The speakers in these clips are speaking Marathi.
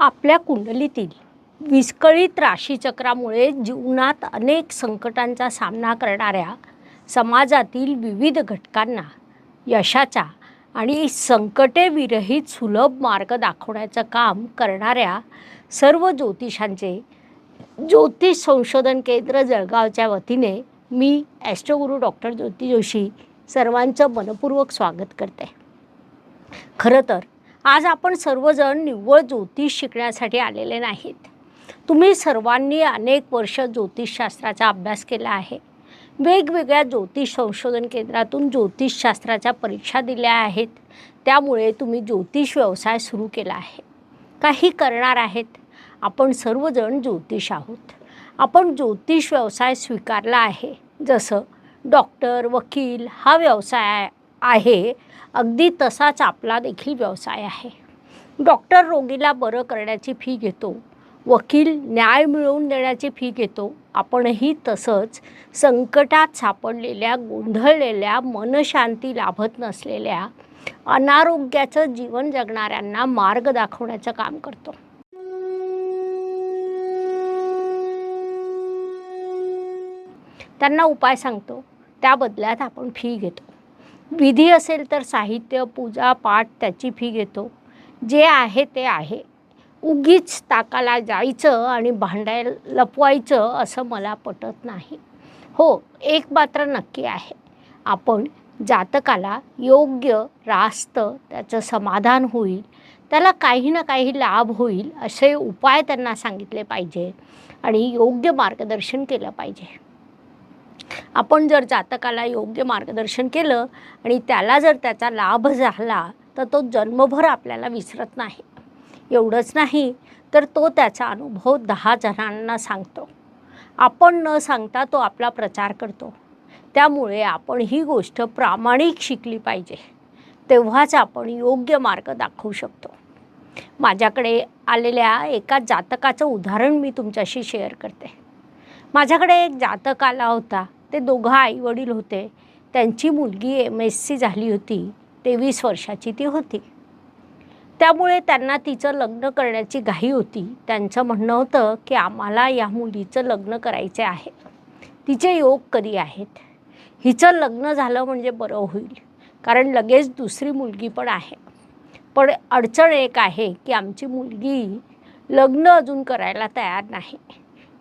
आपल्या कुंडलीतील विस्कळीत राशीचक्रामुळे जीवनात अनेक संकटांचा सामना करणाऱ्या समाजातील विविध घटकांना यशाचा आणि संकटे विरहित सुलभ मार्ग दाखवण्याचं काम करणाऱ्या सर्व ज्योतिषांचे ज्योतिष संशोधन केंद्र जळगावच्या वतीने मी ॲस्ट्रोगुरू डॉक्टर ज्योती जोशी सर्वांचं मनपूर्वक स्वागत करते. खरं तर आज आपण सर्वजण निव्वळ ज्योतिष शिकण्यासाठी आलेले नाहीत. तुम्ही सर्वांनी अनेक वर्ष ज्योतिषशास्त्राचा अभ्यास केला आहे. वेगवेगळ्या ज्योतिष संशोधन केंद्रातून ज्योतिषशास्त्राच्या परीक्षा दिल्या आहेत. त्यामुळे तुम्ही ज्योतिष व्यवसाय सुरू केला आहे. काही करणार आहेत. आपण सर्वजण ज्योतिष आहोत. आपण ज्योतिष व्यवसाय स्वीकारला आहे. जसं डॉक्टर वकील हा व्यवसाय आहे. अगदी तसाच आपला देखील व्यवसाय आहे. डॉक्टर रोगीला बरं करण्याची फी घेतो. वकील न्याय मिळवून देण्याची फी घेतो. आपणही तसंच संकटात सापडलेल्या गोंधळलेल्या मनशांती लाभत नसलेल्या अनारोग्याचं जीवन जगणाऱ्यांना मार्ग दाखवण्याचं काम करतो. त्यांना उपाय सांगतो. त्या बदल्यात आपण फी घेतो. विधी असेल तर साहित्य पूजा पाठ त्याची फी घेतो. जे आहे ते आहे. उगीच ताकाला जायचं आणि भांडाय लपवायचं असं मला पटत नाही. हो एक मात्र नक्की आहे. आपण जातकाला योग्य रास्त त्याचं समाधान होईल. त्याला काही ना काही लाभ होईल असे उपाय त्यांना सांगितले पाहिजे आणि योग्य मार्गदर्शन केलं पाहिजे. आपण जर जातकाला योग्य मार्गदर्शन केलं आणि त्याला जर त्याचा लाभ झाला तर तो जन्मभर आपल्याला विसरत नाही. एवढंच नाही तर तो त्याचा अनुभव दहा जणांना सांगतो. आपण न सांगता तो आपला प्रचार करतो. त्यामुळे आपण ही गोष्ट प्रामाणिक शिकली पाहिजे. तेव्हाच आपण योग्य मार्ग दाखवू शकतो. माझ्याकडे आलेल्या एका जातकाचं उदाहरण मी तुमच्याशी शेअर करते. माझ्याकडे एक जातक आला होता. ते दोघं आईवडील होते. त्यांची मुलगी एम एस सी झाली होती. तेवीस वर्षाची ती होती. त्यामुळे त्यांना तिचं लग्न करण्याची घाई होती. त्यांचं म्हणणं होतं की आम्हाला या मुलीचं लग्न करायचे आहे. तिचे योग कधी आहेत? हिचं लग्न झालं म्हणजे बरं होईल. कारण लगेच दुसरी मुलगी पण आहे. पण अडचण एक आहे की आमची मुलगी लग्न अजून करायला तयार नाही.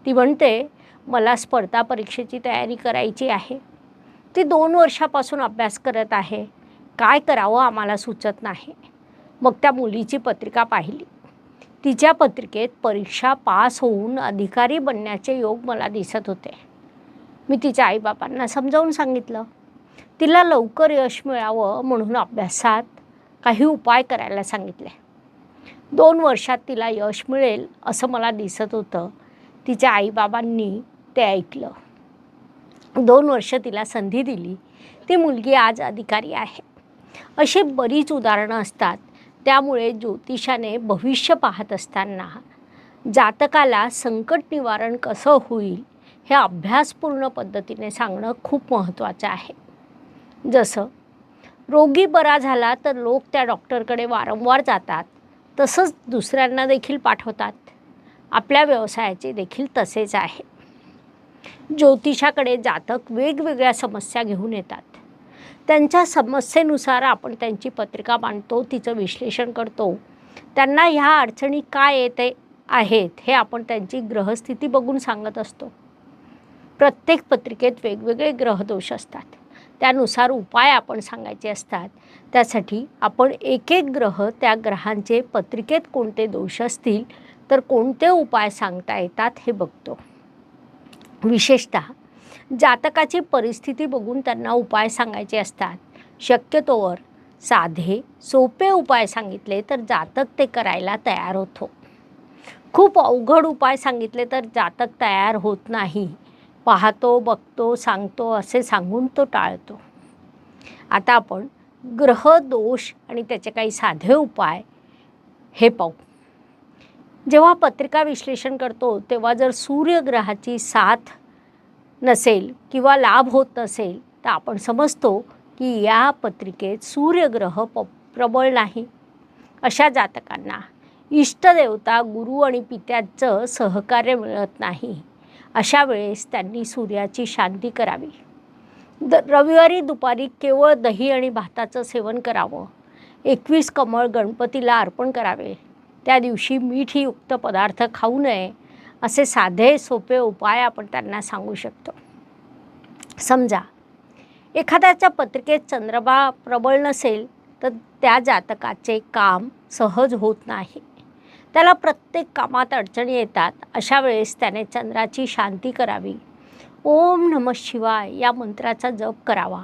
ती म्हणते मला स्पर्धा परीक्षेची तयारी करायची आहे. ती दोन वर्षापासून अभ्यास करत आहे. काय करावं आम्हाला सुचत नाही. मग त्या मुलीची पत्रिका पाहिली. तिच्या पत्रिकेत परीक्षा पास होऊन अधिकारी बनण्याचे योग मला दिसत होते. मी तिच्या आईबापांना समजावून सांगितलं तिला लवकर यश मिळावं म्हणून अभ्यासात काही उपाय करायला सांगितले. दोन वर्षात तिला यश मिळेल असं मला दिसत होतं. तिच्या आईबाबांनी ते ऐकलं. दोन वर्ष तिला संधी दिली. ती मुलगी आज अधिकारी आहे. अशी बरीच उदाहरणं असतात. त्यामुळे ज्योतिषाने भविष्य पाहत असताना जातकाला संकट निवारण कसं होईल हे अभ्यासपूर्ण पद्धतीने सांगणं खूप महत्त्वाचं आहे. जसं रोगी बरा झाला तर लोक त्या डॉक्टरकडे वारंवार जातात. तसंच दुसऱ्यांना देखील पाठवतात. आपल्या व्यवसायाचे देखील तसेच आहे. ज्योतिषाकडे जातक वेगवेगळ्या समस्या घेऊन येतात. त्यांच्या समस्येनुसार आपण त्यांची पत्रिका मांडतो तिचं विश्लेषण करतो. त्यांना ह्या अडचणी काय येते आहेत हे आपण त्यांची ग्रहस्थिती बघून सांगत असतो. प्रत्येक पत्रिकेत वेगवेगळे ग्रहदोष असतात. त्यानुसार उपाय आपण सांगायचे असतात. त्यासाठी आपण एक एक ग्रह त्या ग्रहांचे पत्रिकेत कोणते दोष असतील तर कोणते उपाय सांगता येतात हे बघतो. विशेषत जातकाची परिस्थिती बघून त्यांना उपाय सांगायचे असतात. शक्यतोवर साधे सोपे उपाय सांगितले तर जातक ते करायला तयार होतो. खूप अवघड उपाय सांगितले तर जातक तयार होत नाही. पाहतो बघतो सांगतो असे सांगून तो टाळतो. आता आपण ग्रह दोष आणि त्याचे काही साधे उपाय हे पाहू. जेव्हा पत्रिका विश्लेषण करतो तेव्हा जर सूर्यग्रहाची साथ नसेल किंवा लाभ होत नसेल तर आपण समजतो की या पत्रिकेत सूर्यग्रह प प्रबळ नाही. अशा जातकांना इष्टदेवता गुरु आणि पित्याचं सहकार्य मिळत नाही. अशा वेळेस त्यांनी सूर्याची शांती करावी. द रविवारी दुपारी केवळ दही आणि भाताचं सेवन करावं. एकवीस कमळ गणपतीला अर्पण करावे. त्या दिवशी मीठयुक्त पदार्थ खाऊ नये असे साधे सोपे उपाय आपण त्यांना सांगू शकतो. समजा एखाद्याच्या पत्रिकेत चंद्रमा प्रबळ नसेल तर त्या जातकाचे काम सहज होत नाही. त्याला प्रत्येक कामात अडचणी येतात. अशा वेळेस त्याने चंद्राची शांती करावी. ओम नम शिवाय या मंत्राचा जप करावा.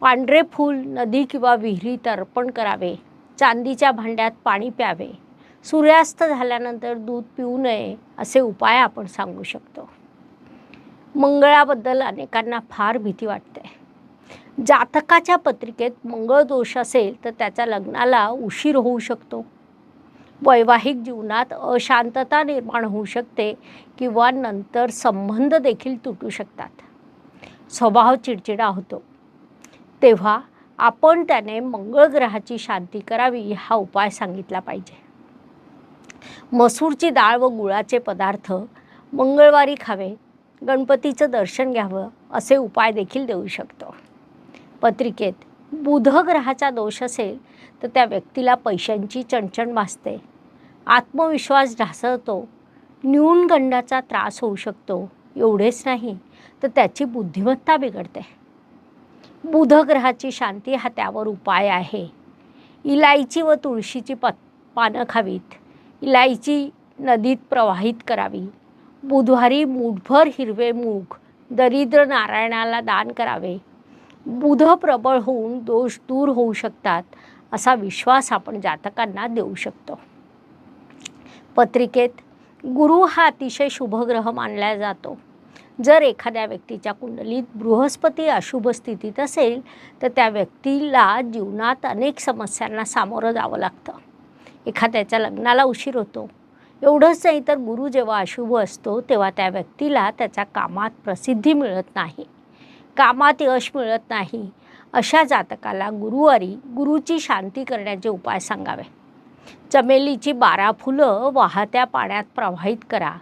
पांढरे फूल नदी किंवा विहिरीत अर्पण करावे. चांदीच्या भांड्यात पाणी प्यावे. सूर्यास्त झाल्यानंतर दूध पिऊ नये असे उपाय आपण सांगू शकतो. मंगळाबद्दल अनेकांना फार भीती वाटते. जातकाच्या पत्रिकेत मंगळ दोष असेल तर त्याच्या लग्नाला उशीर होऊ शकतो. वैवाहिक जीवनात अशांतता निर्माण होऊ शकते किंवा नंतर संबंध देखील तुटू शकतात. स्वभाव चिडचिडा होतो. तेव्हा आपण त्याने मंगळ ग्रहाची शांती करावी हा उपाय सांगितला पाहिजे. मसूरची डाळ व गुळाचे पदार्थ मंगळवारी खावे गणपतीचं दर्शन घ्यावं असे उपाय देखील देऊ शकतो. पत्रिकेत बुध ग्रहाचा दोष असेल तर त्या व्यक्तीला पैशांची चणचण भासते. आत्मविश्वास ढासळतो. न्यूनगंडाचा त्रास होऊ शकतो. एवढेच नाही तर त्याची बुद्धिमत्ता बिघडते. बुध ग्रहाची शांती हा त्यावर उपाय आहे. इलायची व तुळशीची पत पानं खावीत. इलायची नदीत प्रवाहित करावी. बुधवारी मूठभर हिरवे मूग दरिद्र नारायणाला दान करावे. बुध प्रबळ होऊन दोष दूर होऊ शकतात असा विश्वास आपण जातकांना देऊ शकतो. पत्रिकेत गुरु हा अतिशय शुभग्रह मानला जातो. जर एखाद्या व्यक्तीच्या कुंडलीत बृहस्पती अशुभ स्थितीत असेल तर त्या व्यक्तीला जीवनात अनेक समस्यांना सामोरं जावं लागतं. एखाद्याच्या लग्नाला उशीर होतो. एवढंच नाही तर गुरु जेव्हा अशुभ असतो तेव्हा त्या व्यक्तीला त्याच्या कामात प्रसिद्धी मिळत नाही. कामात यश मिळत नाही. अशा जातकाला गुरुवारी गुरुची शांती करण्याचे उपाय सांगावे. चमेलीची बारा फुलं वाहत्या पाण्यात प्रवाहित करा.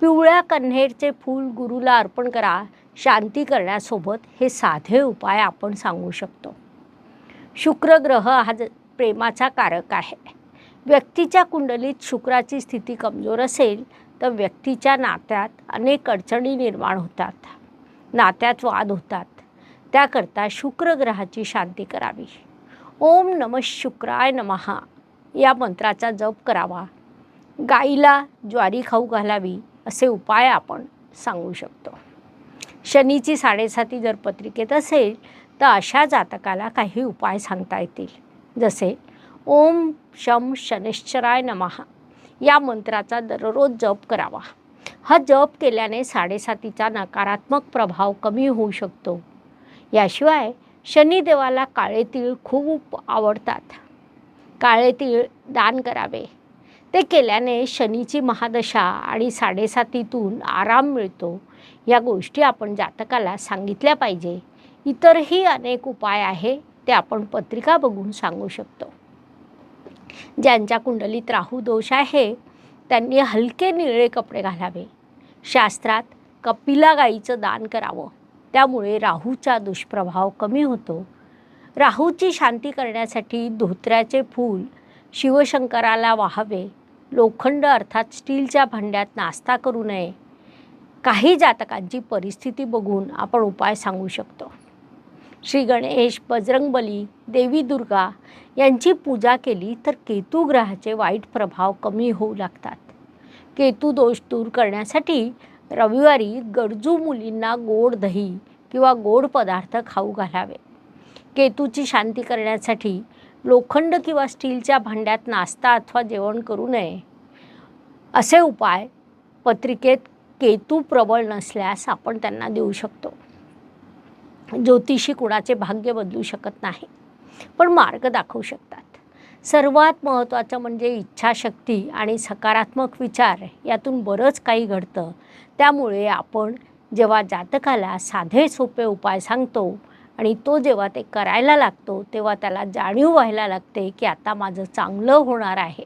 पिवळ्या कन्हेरचे फूल गुरुला अर्पण करा. शांती करण्यासोबत हे साधे उपाय आपण सांगू शकतो. शुक्र ग्रह हा ज- प्रेमाचा कारक आहे. व्यक्तीच्या कुंडलीत शुक्राची स्थिती कमजोर असेल तर व्यक्तीच्या नात्यात अनेक अडचणी निर्माण होतात. नात्यात वाद होतात. त्याकरता शुक्र ग्रहाची शांती करावी. ओम नम शुक्राय नमहा या मंत्राचा जप करावा. गाईला ज्वारी खाऊ घालावी असे उपाय आपण सांगू शकतो. शनीची साडेसाती जर पत्रिकेत असेल तर अशा जातकाला काही उपाय सांगता येतील. जसे ओम शम शनिश्चराय नमहा या मंत्राचा दररोज जप करावा. हा जप केल्याने साडेसातीचा नकारात्मक प्रभाव कमी होऊ शकतो. याशिवाय शनिदेवाला काळे तीळ खूप आवडतात. काळे तीळ दान करावे. ते केल्याने शनीची महादशा आणि साडेसातीतून आराम मिळतो. या गोष्टी आपण जातकाला सांगितल्या पाहिजे. इतरही अनेक उपाय आहे ते आपण पत्रिका बघून सांगू शकतो. ज्यांच्या कुंडलीत राहू दोष आहे त्यांनी हलके निळे कपडे घालावे. शास्त्रात कपिला गाईचं दान करावं. त्यामुळे राहूचा दुष्प्रभाव कमी होतो. राहूची शांती करण्यासाठी धोत्र्याचे फूल शिवशंकराला वाहावे. लोखंड अर्थात स्टीलच्या भांड्यात नाश्ता करू नये. काही जातकांची परिस्थिती बघून आपण उपाय सांगू शकतो. श्री गणेश बजरंगबली देवी दुर्गा यांची पूजा केली तर केतू ग्रहाचे वाईट प्रभाव कमी होऊ लागतात. केतू दोष दूर करण्यासाठी रविवारी गरजू मुलींना गोड दही किंवा गोड पदार्थ खाऊ घालावे. केतूची शांती करण्यासाठी लोखंड किंवा स्टीलच्या भांड्यात नाश्ता अथवा जेवण करू नये. असे उपाय पत्रिकेत केतू प्रबळ नसल्यास आपण त्यांना देऊ शकतो. ज्योतिषी कुणाचे भाग्य बदलू शकत नाही. पण मार्ग दाखवू शकतात. सर्वात महत्त्वाचं म्हणजे इच्छाशक्ती आणि सकारात्मक विचार यातून बरंच काही घडतं. त्यामुळे आपण जेव्हा जातकाला साधे सोपे उपाय सांगतो आणि तो जेव्हा ते करायला लागतो तेव्हा त्याला जाणीव व्हायला लागते की आता माझं चांगलं होणार आहे.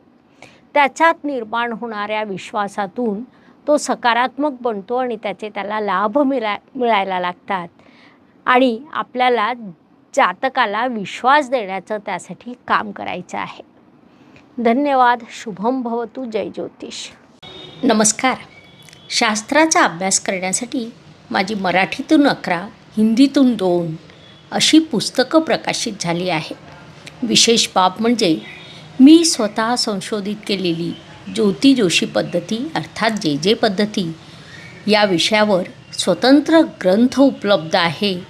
त्याच्यात निर्माण होणाऱ्या विश्वासातून तो सकारात्मक बनतो आणि त्याचे त्याला लाभ मिळा मिळायला लागतात. आणि आपल्याला जातकाला विश्वास देण्याचं त्यासाठी काम करायचं आहे. धन्यवाद. शुभम भवतू. जय ज्योतिष. नमस्कार. शास्त्राचा अभ्यास करण्यासाठी माझी मराठीतून अकरा हिंदीतून दोन अशी पुस्तकं प्रकाशित झाली आहे. विशेष बाब म्हणजे मी स्वतः संशोधित केलेली ज्योती जोशी पद्धती अर्थात जे जे पद्धती या विषयावर स्वतंत्र ग्रंथ उपलब्ध आहे